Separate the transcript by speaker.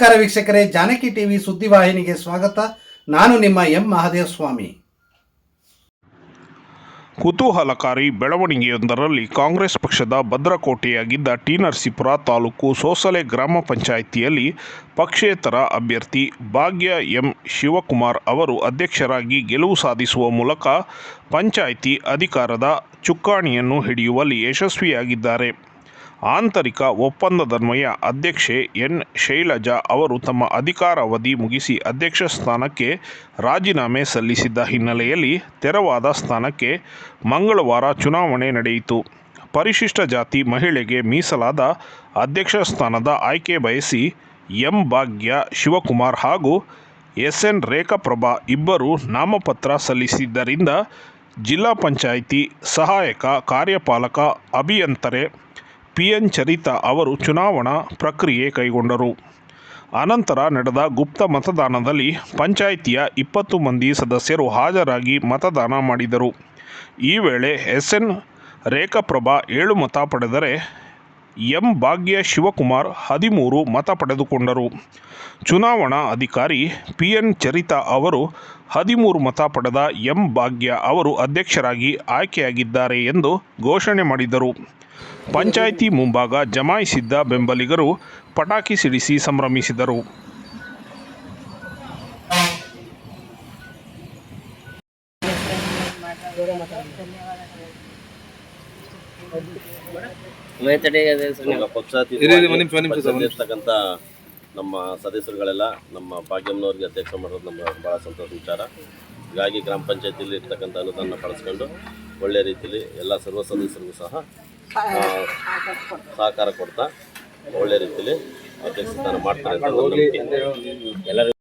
Speaker 1: ನಮಸ್ಕಾರ ವೀಕ್ಷಕರೇ, ಜಾನಕಿ ಟಿವಿ ಸುದ್ದಿವಾಹಿನಿಗೆ ಸ್ವಾಗತ. ನಾನು ನಿಮ್ಮ ಎಂ ಮಹಾದೇವ ಸ್ವಾಮಿ
Speaker 2: ಕುತೂಹಲಕಾರಿ ಬೆಳವಣಿಗೆಯೊಂದರಲ್ಲಿ ಕಾಂಗ್ರೆಸ್ ಪಕ್ಷದ ಭದ್ರಕೋಟೆಯಾಗಿದ್ದ ಟಿ ನರಸೀಪುರ ತಾಲೂಕು ಸೋಸಲೆ ಗ್ರಾಮ ಪಂಚಾಯಿತಿಯಲ್ಲಿ ಪಕ್ಷೇತರ ಅಭ್ಯರ್ಥಿ ಭಾಗ್ಯ ಎಂ ಶಿವಕುಮಾರ್ ಅವರು ಅಧ್ಯಕ್ಷರಾಗಿ ಗೆಲುವು ಸಾಧಿಸುವ ಮೂಲಕ ಪಂಚಾಯಿತಿ ಅಧಿಕಾರದ ಚುಕ್ಕಾಣಿಯನ್ನು ಹಿಡಿಯುವಲ್ಲಿ ಯಶಸ್ವಿಯಾಗಿದ್ದಾರೆ. ಆಂತರಿಕ ಒಪ್ಪಂದದನ್ವಯ ಅಧ್ಯಕ್ಷೆ ಎನ್. ಶೈಲಜಾ ಅವರು ತಮ್ಮ ಅಧಿಕಾರಾವಧಿ ಮುಗಿಸಿ ಅಧ್ಯಕ್ಷ ಸ್ಥಾನಕ್ಕೆ ರಾಜೀನಾಮೆ ಸಲ್ಲಿಸಿದ್ದ ಹಿನ್ನೆಲೆಯಲ್ಲಿ ತೆರವಾದ ಸ್ಥಾನಕ್ಕೆ ಮಂಗಳವಾರ ಚುನಾವಣೆ ನಡೆಯಿತು. ಪರಿಶಿಷ್ಟ ಜಾತಿ ಮಹಿಳೆಗೆ ಮೀಸಲಾದ ಅಧ್ಯಕ್ಷ ಸ್ಥಾನದ ಆಯ್ಕೆ ಬಯಸಿ ಎಂ. ಭಾಗ್ಯ, ಶಿವಕುಮಾರ್ ಹಾಗೂ ಎಸ್. ಎನ್. ರೇಖಾಪ್ರಭಾ ಇಬ್ಬರು ನಾಮಪತ್ರ ಸಲ್ಲಿಸಿದ್ದರಿಂದ ಜಿಲ್ಲಾ ಪಂಚಾಯಿತಿ ಸಹಾಯಕ ಕಾರ್ಯಪಾಲಕ ಅಭಿಯಂತರೆ ಪಿ ಎನ್ ಚರಿತಾ ಅವರು ಚುನಾವಣಾ ಪ್ರಕ್ರಿಯೆ ಕೈಗೊಂಡರು. ಅನಂತರ ನಡೆದ ಗುಪ್ತ ಮತದಾನದಲ್ಲಿ ಪಂಚಾಯಿತಿಯ ಇಪ್ಪತ್ತು ಮಂದಿ ಸದಸ್ಯರು ಹಾಜರಾಗಿ ಮತದಾನ ಮಾಡಿದರು. ಈ ವೇಳೆ ಎಸ್ ಎನ್ ರೇಖಾಪ್ರಭಾ ಏಳು ಮತ ಪಡೆದರೆ ಎಂ ಭಾಗ್ಯ ಶಿವಕುಮಾರ್ ಹದಿಮೂರು ಮತ ಪಡೆದುಕೊಂಡರು. ಚುನಾವಣಾ ಅಧಿಕಾರಿ ಪಿ ಎನ್ ಚರಿತಾ ಅವರು ಹದಿಮೂರು ಮತ ಪಡೆದ ಎಂ ಭಾಗ್ಯ ಅವರು ಅಧ್ಯಕ್ಷರಾಗಿ ಆಯ್ಕೆಯಾಗಿದ್ದಾರೆ ಎಂದು ಘೋಷಣೆ ಮಾಡಿದರು. ಪಂಚಾಯಿತಿ ಮುಂಭಾಗ ಜಮಾಯಿಸಿದ್ದ ಬೆಂಬಲಿಗರು ಪಟಾಕಿ ಸಿಡಿಸಿ ಸಂಭ್ರಮಿಸಿದರು.
Speaker 3: ಇರ್ತಕ್ಕಂಥ ನಮ್ಮ ಸದಸ್ಯರುಗಳೆಲ್ಲ ನಮ್ಮ ಭಾಗ್ಯಮ್ಮನವ್ರಿಗೆ ಅಧ್ಯಕ್ಷ ಮಾಡೋದು ನಮ್ಮ ಭಾಳ ಸಂತೋಷ ವಿಚಾರ ಹೀಗಾಗಿ ಗ್ರಾಮ ಪಂಚಾಯತಿಯಲ್ಲಿ ಇರ್ತಕ್ಕಂಥ ಅನುದಾನ ಬಳಸ್ಕೊಂಡು ಒಳ್ಳೆ ರೀತಿಯಲ್ಲಿ ಎಲ್ಲ ಸರ್ವ ಸದಸ್ಯರಿಗೂ ಸಹ ಸಹಕಾರ ಕೊಡ್ತಾ ಒಳ್ಳೆ ರೀತಿಯಲ್ಲಿ ಸ್ಥಾನ ಮಾಡ್ತಾರೆ ಅಂತ. ಎಲ್ಲರಿಗೂ